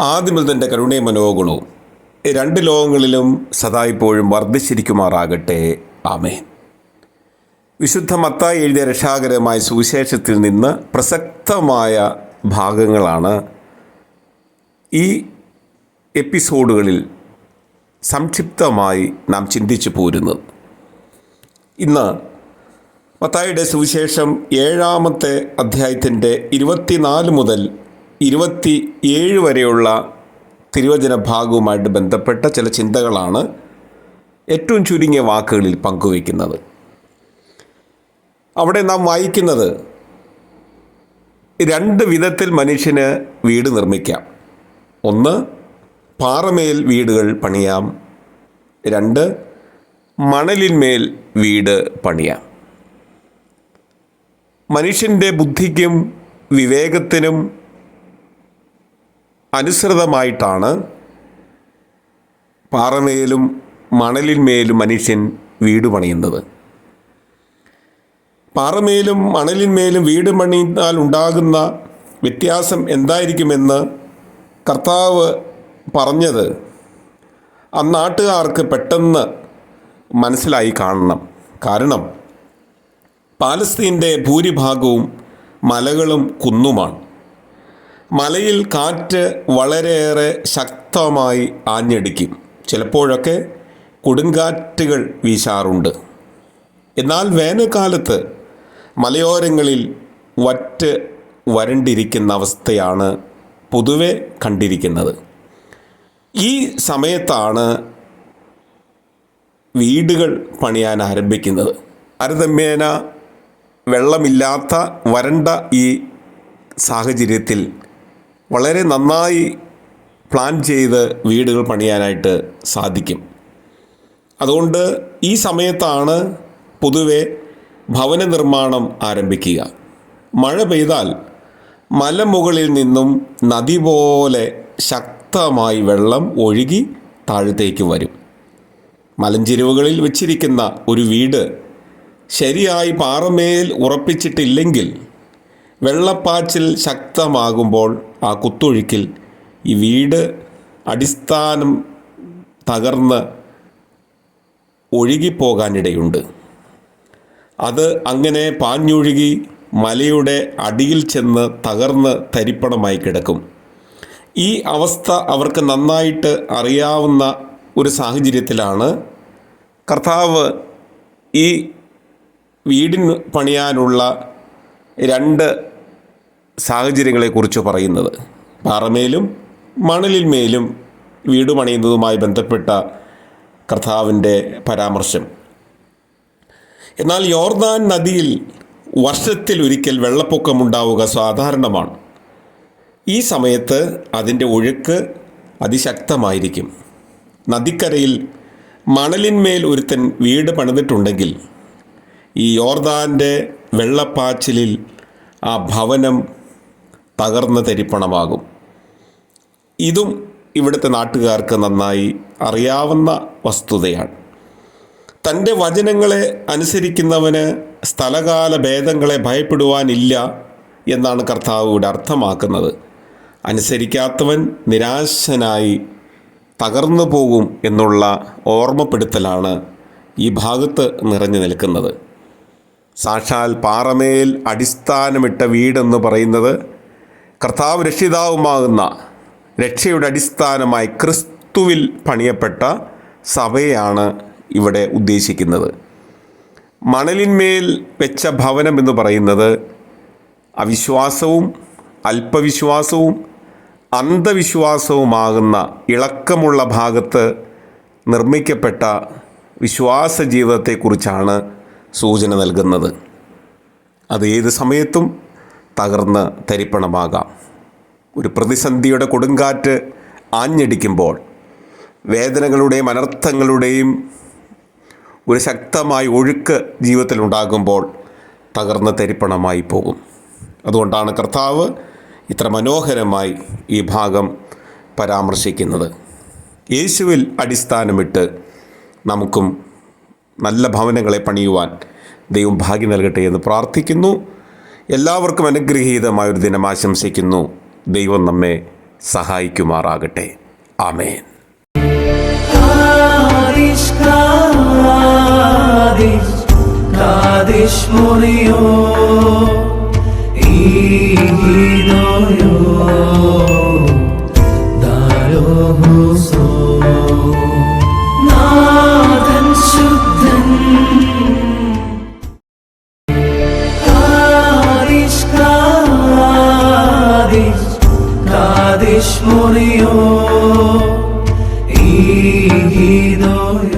ആദ്യം തന്റെ കരുണയും മനോഗുണവും രണ്ട് ലോകങ്ങളിലും സദാ ഇപ്പോഴും വർദ്ധിച്ചിരിക്കുമാറാകട്ടെ. ആമേൻ. വിശുദ്ധ മത്തായി എഴുതിയ രക്ഷാകരമായ സുവിശേഷത്തിൽ നിന്ന് പ്രസക്തമായ ഭാഗങ്ങളാണ് ഈ എപ്പിസോഡുകളിൽ സംക്ഷിപ്തമായി നാം ചിന്തിച്ചു പോരുന്നത്. ഇന്ന് മത്തായിയുടെ സുവിശേഷം ഏഴാമത്തെ അധ്യായത്തിന്റെ ഇരുപത്തിനാല് മുതൽ ഇരുപത്തി ഏഴ് വരെയുള്ള തിരുവചന ഭാഗവുമായിട്ട് ബന്ധപ്പെട്ട ചില ചിന്തകളാണ് ഏറ്റവും ചുരുങ്ങിയ വാക്കുകളിൽ പങ്കുവയ്ക്കുന്നത്. അവിടെ നാം വായിക്കുന്നത് രണ്ട് വിധത്തിൽ മനുഷ്യന് വീട് നിർമ്മിക്കാം. ഒന്ന് പാറമേൽ വീടുകൾ പണിയാം. രണ്ട് മണലിന്മേൽ വീട് പണിയാം. മനുഷ്യന്റെ ബുദ്ധിക്കും വിവേകത്തിനും അനുസൃതമായിട്ടാണ് പാറമേലും മണലിന്മേലും മനുഷ്യൻ വീട് പണിയുന്നത്. പാറമേലും മണലിന്മേലും വീട് പണിയാൽ ഉണ്ടാകുന്ന വ്യത്യാസം എന്തായിരിക്കുമെന്ന് കർത്താവ് പറഞ്ഞത് അന്നാട്ടുകാർക്ക് പെട്ടെന്ന് മനസ്സിലായി കാണണം. കാരണം പാലസ്തീന്റെ ഭൂരിഭാഗവും മലകളും കുന്നുമാണ്. മലയിൽ കാറ്റ് വളരെയേറെ ശക്തമായി ആഞ്ഞടിക്കും. ചിലപ്പോഴൊക്കെ കൊടുങ്കാറ്റുകൾ വീശാറുണ്ട്. എന്നാൽ വേനൽക്കാലത്ത് മലയോരങ്ങളിൽ വറ്റ് വരണ്ടിരിക്കുന്ന അവസ്ഥയാണ് പൊതുവെ കണ്ടിരിക്കുന്നത്. ഈ സമയത്താണ് വീടുകൾ പണിയാൻ ആരംഭിക്കുന്നത്. അരതമ്യേന വെള്ളമില്ലാത്ത വരണ്ട ഈ സാഹചര്യത്തിൽ വളരെ നന്നായി പ്ലാൻ ചെയ്ത് വീടുകൾ പണിയാനായിട്ട് സാധിക്കും. അതുകൊണ്ട് ഈ സമയത്താണ് പൊതുവെ ഭവന നിർമ്മാണം ആരംഭിക്കുക. മഴ പെയ്താൽ മലമുകളിൽ നിന്നും നദി പോലെ ശക്തമായി വെള്ളം ഒഴുകി താഴത്തേക്ക് വരും. മലഞ്ചെരുവുകളിൽ വെച്ചിരിക്കുന്ന ഒരു വീട് ശരിയായി പാറമേൽ ഉറപ്പിച്ചിട്ടില്ലെങ്കിൽ വെള്ളപ്പാച്ചിൽ ശക്തമാകുമ്പോൾ ആ കുത്തൊഴുക്കിൽ ഈ വീട് അടിസ്ഥാനം തകർന്ന് ഒഴുകിപ്പോകാനിടയുണ്ട്. അത് അങ്ങനെ പാഞ്ഞൊഴുകി മലയുടെ അടിയിൽ ചെന്ന് തകർന്ന് തരിപ്പണമായി കിടക്കും. ഈ അവസ്ഥ അവർക്ക് നന്നായിട്ട് അറിയാവുന്ന ഒരു സാഹചര്യത്തിലാണ് കർത്താവ് ഈ വീടിന് പണിയാനുള്ള രണ്ട് സാഹചര്യങ്ങളെക്കുറിച്ച് പറയുന്നത്. പാറമേലും മണലിന്മേലും വീട് പണിയുന്നതുമായി ബന്ധപ്പെട്ട കർത്താവിന്റെ പരാമർശം. എന്നാൽ യോർദാൻ നദിയിൽ വർഷത്തിൽ ഒരിക്കൽ വെള്ളപ്പൊക്കമുണ്ടാവുക സാധാരണമാണ്. ഈ സമയത്ത് അതിന്റെ ഒഴുക്ക് അതിശക്തമായിരിക്കും. നദിക്കരയിൽ മണലിന്മേൽ ഒരുത്തൻ വീട് പണിതിട്ടുണ്ടെങ്കിൽ ഈ യോർദാന്റെ വെള്ളപ്പാച്ചിലിൽ ആ ഭവനം തകർന്ന് തരിപ്പണമാകും. ഇതും ഇവിടുത്തെ നാട്ടുകാർക്ക് നന്നായി അറിയാവുന്ന വസ്തുതയാണ്. തന്റെ വചനങ്ങളെ അനുസരിക്കുന്നവന് സ്ഥലകാല ഭേദങ്ങളെ ഭയപ്പെടുവാനില്ല എന്നാണ് കർത്താവ് ഇവിടെ അർത്ഥമാക്കുന്നത്. അനുസരിക്കാത്തവൻ നിരാശനായി തകർന്നു പോകും എന്നുള്ള ഓർമ്മപ്പെടുത്തലാണ് ഈ ഭാഗത്ത് നിറഞ്ഞു നിൽക്കുന്നത്. സാക്ഷാൽ പാറമേൽ അടിസ്ഥാനമിട്ട വീടെന്ന് പറയുന്നത് കർത്താവ് രക്ഷിതാവുമാകുന്ന രക്ഷയുടെ അടിസ്ഥാനമായി ക്രിസ്തുവിൽ പണിയപ്പെട്ട സഭയാണ് ഇവിടെ ഉദ്ദേശിക്കുന്നത്. മണലിന്മേൽ വെച്ച ഭവനം എന്ന് പറയുന്നത് അവിശ്വാസവും അല്പവിശ്വാസവും അന്ധവിശ്വാസവുമാകുന്ന ഇളക്കമുള്ള ഭാഗത്ത് നിർമ്മിക്കപ്പെട്ട വിശ്വാസ ജീവിതത്തെക്കുറിച്ചാണ് സൂചന നൽകുന്നത്. അത് ഏത് സമയത്തും തകർന്ന് തരിപ്പണമാകാം. ഒരു പ്രതിസന്ധിയുടെ കൊടുങ്കാറ്റ് ആഞ്ഞടിക്കുമ്പോൾ വേദനകളുടെയും അനർത്ഥങ്ങളുടെയും ഒരു ശക്തമായ ഒഴുക്ക് ജീവിതത്തിലുണ്ടാകുമ്പോൾ തകർന്ന് തരിപ്പണമായി പോകും. അതുകൊണ്ടാണ് കർത്താവ് ഇത്ര മനോഹരമായി ഈ ഭാഗം പരാമർശിക്കുന്നത്. യേശുവിൽ അടിസ്ഥാനമിട്ട് നമുക്കും നല്ല ഭവനങ്ങളെ പണിയുവാൻ ദൈവം ഭാഗ്യം നൽകട്ടെ എന്ന് പ്രാർത്ഥിക്കുന്നു. എല്ലാവർക്കും അനുഗ്രഹീതമായ ഒരു ദിനം ആശംസിക്കുന്നു. ദൈവം നമ്മെ സഹായിക്കുമാറാകട്ടെ. ആമേൻ. Kadish, Kadish, Kadish স্মরীয় এই হৃদয়